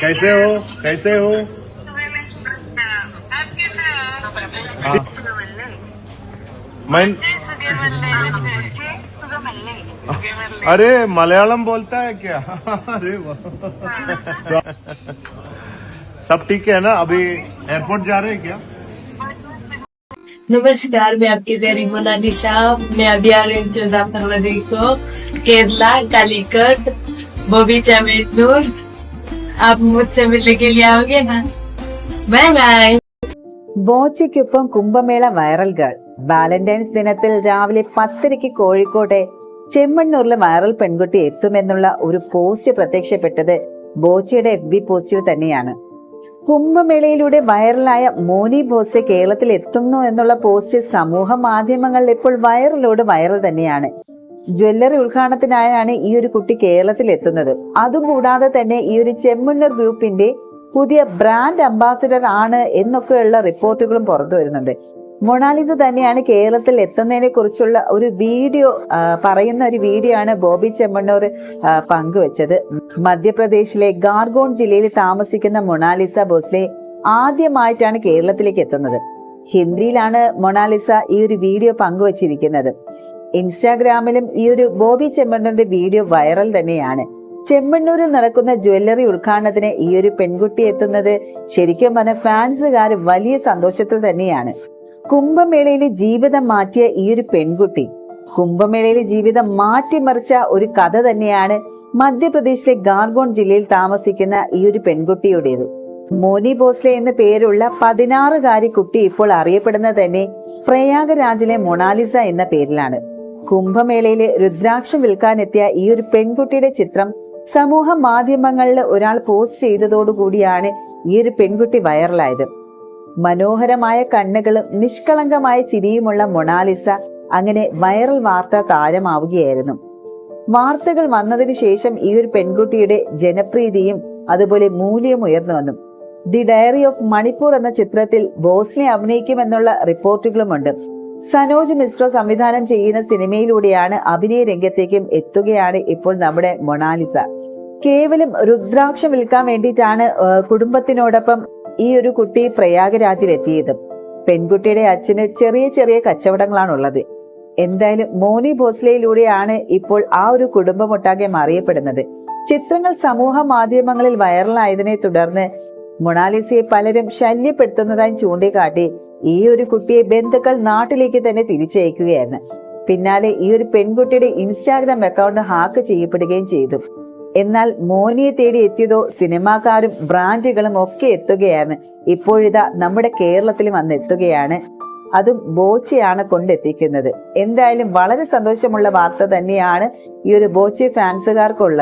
कैसे हो? कैसे हो? हाँ। मैं अरे, मलयालम बोलता है क्या? अरे सब ठीक है ना? अभी एयरपोर्ट जा रहे हैं क्या? नमस्कार मैं आपकी प्यारी मोनालिसा मैं अभी आ रही हूँ चौदह फरवरी को, केरला, कालीकट बॉबी चमेटनूर आप मुझसे मिलने के लिए आओगे ना? बाय बाय ബോച്ചയ്ക്കൊപ്പം കുംഭമേള വൈറൽ ഗേൾ വാലന്റൈൻസ് ദിനത്തിൽ രാവിലെ പത്തരയ്ക്ക് കോഴിക്കോട്ടെ ചെമ്മണ്ണൂരിലെ വൈറൽ പെൺകുട്ടി എത്തുമെന്നുള്ള ഒരു പോസ്റ്റ് പ്രത്യക്ഷപ്പെട്ടത് ബോച്ചയുടെ എഫ് ബി പോസ്റ്റിൽ തന്നെയാണ്. കുംഭമേളയിലൂടെ വൈറലായ മോനി ബോസ്ലെ കേരളത്തിൽ എത്തുന്നു എന്നുള്ള പോസ്റ്റ് സമൂഹ മാധ്യമങ്ങളിൽ ഇപ്പോൾ വൈറലോട് വൈറൽ തന്നെയാണ്. ജ്വല്ലറി ഉദ്ഘാടനത്തിനായാണ് ഈ ഒരു കുട്ടി കേരളത്തിൽ എത്തുന്നത് അതുകൂടാതെ തന്നെ ഈ ഒരു ചെമ്മണ്ണൂർ ഗ്രൂപ്പിന്റെ പുതിയ ബ്രാൻഡ് അംബാസിഡർ ആണ് എന്നൊക്കെയുള്ള റിപ്പോർട്ടുകളും പുറത്തു വരുന്നുണ്ട്. മൊണാലിസ തന്നെയാണ് കേരളത്തിൽ എത്തുന്നതിനെ കുറിച്ചുള്ള ഒരു വീഡിയോ പറയുന്ന ഒരു വീഡിയോ ആണ് ബോബി ചെമ്മണ്ണൂർ പങ്കുവച്ചത്. മധ്യപ്രദേശിലെ ഗാർഗോൺ ജില്ലയിൽ താമസിക്കുന്ന മൊണാലിസ ബോസ്ലെ ആദ്യമായിട്ടാണ് കേരളത്തിലേക്ക് എത്തുന്നത്. ഹിന്ദിയിലാണ് മൊണാലിസ ഈ ഒരു വീഡിയോ പങ്കുവച്ചിരിക്കുന്നത്. ഇൻസ്റ്റാഗ്രാമിലും ഈ ഒരു ബോബി ചെമ്മണ്ണൂരിന്റെ വീഡിയോ വൈറൽ തന്നെയാണ്. ചെമ്മണ്ണൂരിൽ നടക്കുന്ന ജ്വല്ലറി ഉദ്ഘാടനത്തിന് ഈ ഒരു പെൺകുട്ടി എത്തുന്നത് ശരിക്കും പറഞ്ഞ ഫാൻസുകാർ വലിയ സന്തോഷത്തിൽ തന്നെയാണ്. കുംഭമേളയിൽ ജീവിതം മാറ്റിയ ഈ ഒരു പെൺകുട്ടി കുംഭമേളയിലെ ജീവിതം മാറ്റിമറിച്ച ഒരു കഥ തന്നെയാണ് മധ്യപ്രദേശിലെ ഗാർഗോൺ ജില്ലയിൽ താമസിക്കുന്ന ഈ ഒരു പെൺകുട്ടിയുടേത്. മോനി ഭോസ്ലെ എന്ന പേരുള്ള പതിനാറുകാരി കുട്ടി ഇപ്പോൾ അറിയപ്പെടുന്നത് തന്നെ പ്രയാഗരാജിലെ മൊണാലിസ എന്ന പേരിലാണ്. കുംഭമേളയിലെ രുദ്രാക്ഷം വിൽക്കാനെത്തിയ ഈ ഒരു പെൺകുട്ടിയുടെ ചിത്രം സമൂഹ മാധ്യമങ്ങളിൽ ഒരാൾ പോസ്റ്റ് ചെയ്തതോടുകൂടിയാണ് ഈ ഒരു പെൺകുട്ടി വൈറലായത്. മനോഹരമായ കണ്ണുകളും നിഷ്കളങ്കമായ ചിരിയുമുള്ള മൊണാലിസ അങ്ങനെ വൈറൽ വാർത്ത താരമാവുകയായിരുന്നു. വാർത്തകൾ വന്നതിന് ശേഷം ഈ ഒരു പെൺകുട്ടിയുടെ ജനപ്രീതിയും അതുപോലെ മൂല്യം ഉയർന്നു വന്നു. ദി ഡയറി ഓഫ് മണിപ്പൂർ എന്ന ചിത്രത്തിൽ ബോസ്ലി അഭിനയിക്കുമെന്നുള്ള റിപ്പോർട്ടുകളുമുണ്ട്. സനോജ് മിശ്ര സംവിധാനം ചെയ്യുന്ന സിനിമയിലൂടെയാണ് അഭിനയ രംഗത്തേക്കും എത്തുകയാണ് ഇപ്പോൾ നമ്മുടെ മൊണാലിസ. കേവലം രുദ്രാക്ഷം വിൽക്കാൻ വേണ്ടിയിട്ടാണ് കുടുംബത്തിനോടൊപ്പം ഈ ഒരു കുട്ടി പ്രയാഗരാജിൽ എത്തിയത് പെൺകുട്ടിയുടെ അച്ഛന് ചെറിയ ചെറിയ കച്ചവടങ്ങളാണുള്ളത്. എന്തായാലും മോനി ഭോസ്ലയിലൂടെയാണ് ഇപ്പോൾ ആ ഒരു കുടുംബമൊട്ടാകെ അറിയപ്പെടുന്നത് ചിത്രങ്ങൾ സമൂഹ മാധ്യമങ്ങളിൽ വൈറലായതിനെ തുടർന്ന് മൊണാലിസയെ പലരും ശല്യപ്പെടുത്തുന്നതായി ചൂണ്ടിക്കാട്ടി ഈ ഒരു കുട്ടിയെ ബന്ധുക്കൾ നാട്ടിലേക്ക് തന്നെ തിരിച്ചയക്കുകയായിരുന്നു. പിന്നാലെ ഈ ഒരു പെൺകുട്ടിയുടെ ഇൻസ്റ്റാഗ്രാം അക്കൗണ്ട് ഹാക്ക് ചെയ്യപ്പെടുകയും ചെയ്തു. എന്നാൽ മോനിയെ തേടി എത്തിയതോ സിനിമാക്കാരും ബ്രാൻഡുകളും ഒക്കെ എത്തുകയാണ് ഇപ്പോഴിതാ നമ്മുടെ കേരളത്തിൽ വന്നെത്തുകയാണ്. അതും ബോച്ചയാണ് കൊണ്ടെത്തിക്കുന്നത്. എന്തായാലും വളരെ സന്തോഷമുള്ള വാർത്ത തന്നെയാണ് ഈ ഒരു ബോച്ചെ ഫാൻസുകാർക്കുള്ളത്